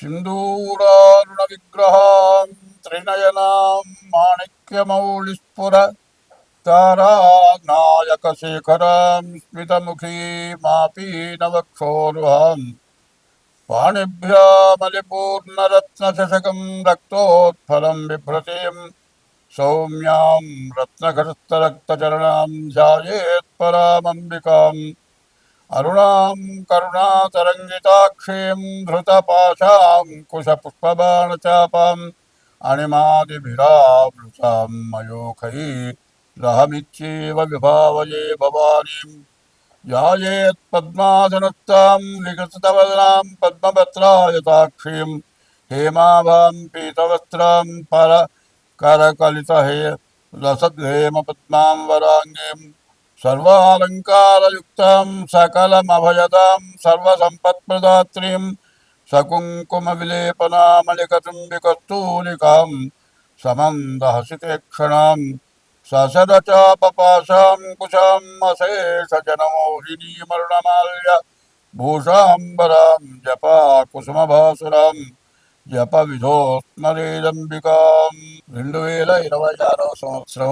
सिन्दूरारुणविग्रहाम् त्रिनयनाम् माणिक्यमौलिस्फुर तारानायकशेखराम् स्मितमुखीमापीनवक्षोरुहाम् पाणिभ्यामलिपूर्णरत्नशशकम् रक्तोत्फलम् बिभ्रतीम् सौम्याम् रत्नघटस्थरक्तचरणाम् ध्यायेत्परामम्बिकाम् अरुणां करुणातरङ्गिताक्षीं धृतपाशाङ्कुशपुष्पबाणचापाम् अणिमादिभिरावृतां मयोखैरहमित्येव विभावये भवानीं। यायेत्पद्मासनुक्तां विकृतवदनां पद्मपत्रायताक्षीं हेमाभां पीतवस्त्रां, पर करकलितहे रसद्हेमपद्मां वराङ्गीम्। सर्वालङ्कारयुक्तां सकलमभयदां सर्वसम्पत्प्रदात्रीं सकुङ्कुमविलेपनामलिकचुम्बिकस्तूलिकां समन्दहसितेक्षणां ससदचापपाशां कुशाम् अशेषजनमोहिनीमरुणमाल्य भूषाम्बरां जपा कुसुमभासुराम् జప విధోస్మరేదంబికాం రెండు వేల ఇరవై ఆరవ సంవత్సరం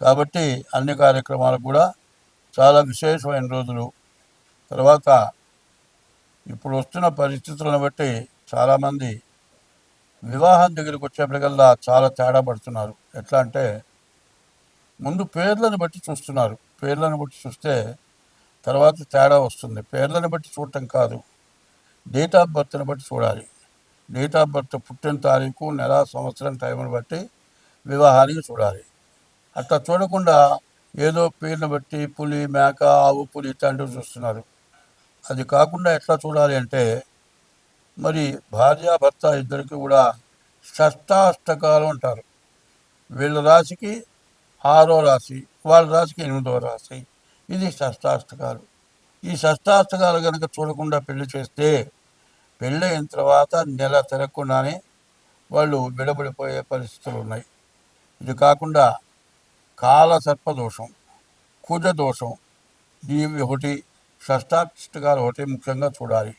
కాబట్టి అన్ని కార్యక్రమాలకు కూడా చాలా విశేషమైన రోజులు. తర్వాత ఇప్పుడు వస్తున్న పరిస్థితులను బట్టి చాలామంది వివాహం దగ్గరికి వచ్చేప్పటికల్లా చాలా తేడా పడుతున్నారు. ఎట్లా అంటే ముందు పేర్లను బట్టి చూస్తున్నారు. పేర్లను బట్టి చూస్తే తర్వాత తేడా వస్తుంది. పేర్లను బట్టి చూడటం కాదు. డేట్ ఆఫ్ బర్త్ని బట్టి చూడాలి. డేట్ ఆఫ్ బర్త్ పుట్టిన తారీఖు నెల సంవత్సరం టైంని బట్టి వివాహానికి చూడాలి. అట్లా చూడకుండా ఏదో పేరును బట్టి పులి మేక ఆవు పులి ఇట్లాంటివి చూస్తున్నారు. అది కాకుండా ఎట్లా చూడాలి అంటే మరి భార్య భర్త ఇద్దరికి కూడా షష్టాష్టకాలు అంటారు. వీళ్ళ రాశికి ఆరో రాశి వాళ్ళ రాశికి ఎనిమిదో రాశి. ఇది షష్టాష్టకాలు. ఈ షష్టాష్టకాలు కనుక చూడకుండా పెళ్ళి చేస్తే పెళ్ళైన తర్వాత నెల తిరగకుండానే వాళ్ళు విడబడిపోయే పరిస్థితులు ఉన్నాయి. ఇది కాకుండా కాల సర్పదోషం కుజ దోషం ఇవి ఒకటి షష్టాష్టకాలు ఒకటి ముఖ్యంగా చూడాలి.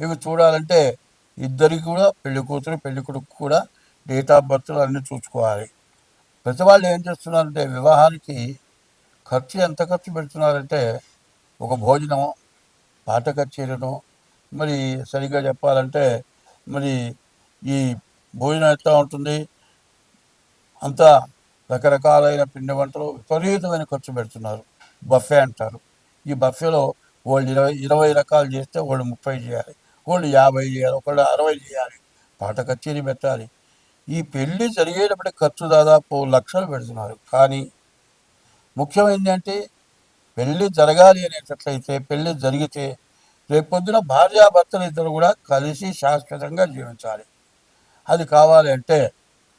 ఇవి చూడాలంటే ఇద్దరికి కూడా పెళ్ళి కూతురు పెళ్ళి కొడుకు కూడా డేట్ ఆఫ్ బర్త్లు అన్నీ చూసుకోవాలి. ప్రతి వాళ్ళు ఏం చేస్తున్నారంటే వివాహానికి ఖర్చు ఎంత ఖర్చు పెడుతున్నారంటే ఒక భోజనం పాట కచేరీను మరి సరిగ్గా చెప్పాలంటే మరి ఈ భోజనం ఎట్లా ఉంటుంది? అంతా రకరకాలైన పిండి వంటలు విపరీతమైన ఖర్చు పెడుతున్నారు. బఫే అంటారు. ఈ బఫేలో వాళ్ళు ఇరవై ఇరవై రకాలు చేస్తే వాళ్ళు ముప్పై చేయాలి. వాళ్ళు యాభై చేయాలి ఒకళ్ళు అరవై చేయాలి. పాట కచేరీ పెట్టాలి. ఈ పెళ్ళి జరిగేటప్పటికి ఖర్చు దాదాపు లక్షలు పెడుతున్నారు. కానీ ముఖ్యమైనది అంటే పెళ్ళి జరగాలి అనేటట్లయితే పెళ్ళి జరిగితే రేపొద్దున భార్యాభర్తలు ఇద్దరు కూడా కలిసి శాశ్వతంగా జీవించాలి. అది కావాలి అంటే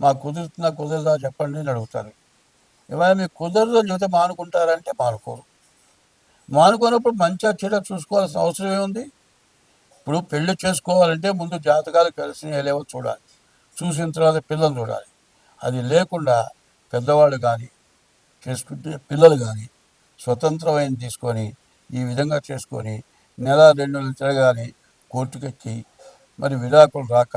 మాకు కుదురుతుందా కుదరదా చెప్పండి అని అడుగుతారు. ఇవాళ మీకు కుదరదు అని చెబితే మానుకుంటారంటే మానుకోరు. మానుకోనప్పుడు మంచిగా చెడ చూసుకోవాల్సిన అవసరం ఏముంది? ఇప్పుడు పెళ్ళి చేసుకోవాలంటే ముందు జాతకాలు కలిసి లేవో చూడాలి. చూసిన తర్వాత పిల్లలు చూడాలి. అది లేకుండా పెద్దవాళ్ళు కానీ చేసుకుంటే పిల్లలు కానీ స్వతంత్రమైన తీసుకొని ఈ విధంగా చేసుకొని నెల రెండు నెలలు తిరగాలి కోర్టుకెక్కి మరి విడాకులు రాక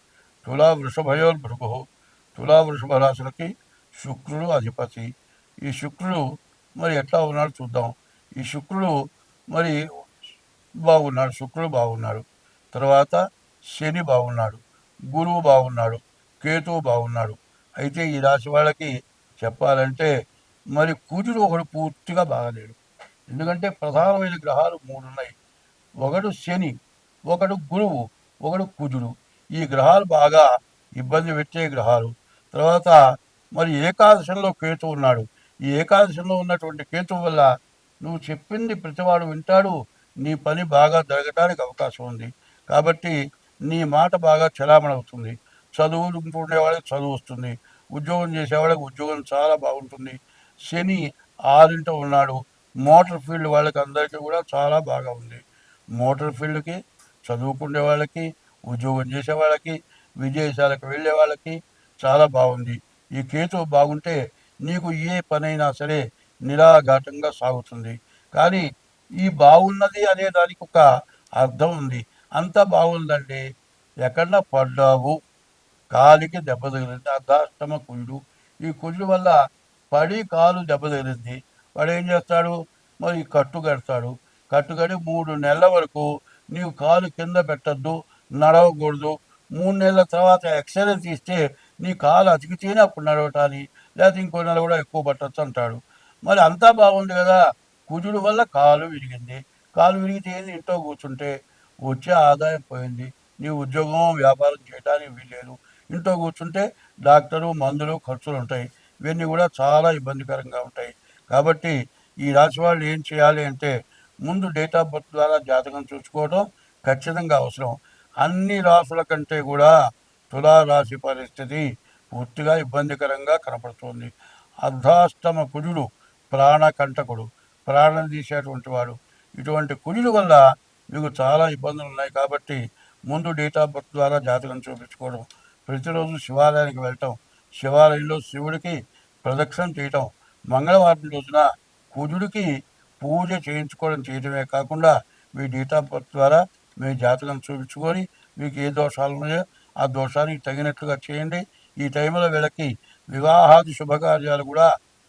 తులా వృషభయోర్భృగు తులా వృషభ రాశులకి శుక్రుడు అధిపతి. ఈ శుక్రుడు మరి ఎట్లా ఉన్నాడు చూద్దాం. ఈ శుక్రుడు మరి బాగున్నాడు శుక్రుడు బాగున్నాడు. తర్వాత శని బాగున్నాడు గురువు బాగున్నాడు కేతువు బాగున్నాడు. అయితే ఈ రాశి వాళ్ళకి చెప్పాలంటే మరి కుజుడు ఒకడు పూర్తిగా బాగలేడు. ఎందుకంటే ప్రధానమైన గ్రహాలు మూడు ఉన్నాయి ఒకడు శని ఒకడు గురువు ఒకడు కుజుడు. ఈ గ్రహాలు బాగా ఇబ్బంది పెట్టే గ్రహాలు. తర్వాత మరి ఏకాదశంలో కేతు ఉన్నాడు. ఈ ఏకాదశంలో ఉన్నటువంటి కేతు వల్ల నువ్వు చెప్పింది ప్రతివాడు వింటాడు. నీ పని బాగా జరగటానికి అవకాశం ఉంది. కాబట్టి నీ మాట బాగా చలామణి అవుతుంది. చదువుకుంటుండే వాళ్ళకి చదువు వస్తుంది. ఉద్యోగం చేసేవాళ్ళకి ఉద్యోగం చాలా బాగుంటుంది. శని ఆరింట ఉన్నాడు. మోటార్ ఫీల్డ్ వాళ్ళకి అందరికీ కూడా చాలా బాగా ఉంది. మోటార్ ఫీల్డ్కి చదువుకునే వాళ్ళకి ఉద్యోగం చేసే వాళ్ళకి విదేశాలకు వెళ్ళే వాళ్ళకి చాలా బాగుంది. ఈ కేతు బాగుంటే నీకు ఏ పనైనా సరే నిరాఘాటంగా సాగుతుంది. కానీ ఈ బాగున్నది అనే దానికి ఒక అర్థం ఉంది. అంత బాగుందండి ఎక్కడన్నా పడ్డావు? కాలికి దెబ్బ తగిలింది అర్ధాష్టమ కుజుడు ఈ కుజుడు వల్ల పడి కాలు దెబ్బ తగిలింది. వాడు ఏం చేస్తాడు? మరి కట్టు కడతాడు. కట్టు కడి మూడు నెలల వరకు నీవు కాలు కింద పెట్టద్దు. నడవకూడదు. మూడు నెలల తర్వాత ఎక్స్రే తీస్తే నీ కాలు అతికితేనే అప్పుడు నడవటాన్ని లేకపోతే ఇంకో నెల కూడా ఎక్కువ పట్టచ్చు అంటాడు. మరి అంతా బాగుంది కదా. కుజుడు వల్ల కాలు విరిగింది. కాలు విరిగితే ఏంది? ఇంట్లో కూర్చుంటే వచ్చే ఆదాయం పోయింది. నీ ఉద్యోగం వ్యాపారం చేయడానికి వీల్లేదు. ఇంట్లో కూర్చుంటే డాక్టరు మందులు ఖర్చులు ఉంటాయి. ఇవన్నీ కూడా చాలా ఇబ్బందికరంగా ఉంటాయి. కాబట్టి ఈ రాశి వాళ్ళు ఏం చేయాలి అంటే ముందు డేట్ ఆఫ్ బర్త్ ద్వారా జాతకం చూసుకోవడం ఖచ్చితంగా అవసరం. అన్ని రాసుల కంటే కూడా తులారాశి పరిస్థితి పూర్తిగా ఇబ్బందికరంగా కనపడుతుంది. అర్ధాష్టమ కుజుడు ప్రాణకంటకుడు ప్రాణం తీసేటువంటి వాడు. ఇటువంటి కుజుడు వల్ల మీకు చాలా ఇబ్బందులు ఉన్నాయి కాబట్టి ముందు డేట్ ఆఫ్ బర్త్ ద్వారా జాతకం చూపించుకోవడం ప్రతిరోజు శివాలయానికి వెళ్ళటం శివాలయంలో శివుడికి ప్రదక్షిణ చేయటం మంగళవారం రోజున కుజుడికి పూజ చేయించుకోవడం చేయడమే కాకుండా మీ డేట్ ఆఫ్ బర్త్ ద్వారా మీ జాతకం చూపించుకొని మీకు ఏ దోషాలు ఉన్నాయో ఆ దోషానికి తగినట్లుగా చేయండి. ఈ టైంలో వీళ్ళకి వివాహాది శుభకార్యాలు కూడా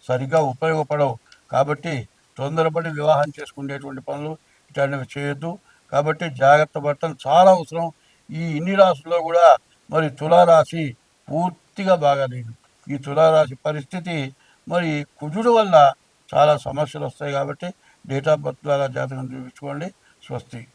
సరిగ్గా ఉపయోగపడవు. కాబట్టి తొందరపడి వివాహం చేసుకునేటువంటి పనులు ఇట్లాంటివి చేయొద్దు. కాబట్టి జాగ్రత్త పడటం చాలా అవసరం. ఈ ఇన్ని రాశుల్లో కూడా మరి తులారాశి పూర్తిగా బాగాలేదు ఈ తులారాశి పరిస్థితి మరి కుజుడు వల్ల చాలా సమస్యలు వస్తాయి కాబట్టి డేట్ ఆఫ్ బర్త్ ద్వారా జాతకం చూపించుకోండి. స్వస్తి.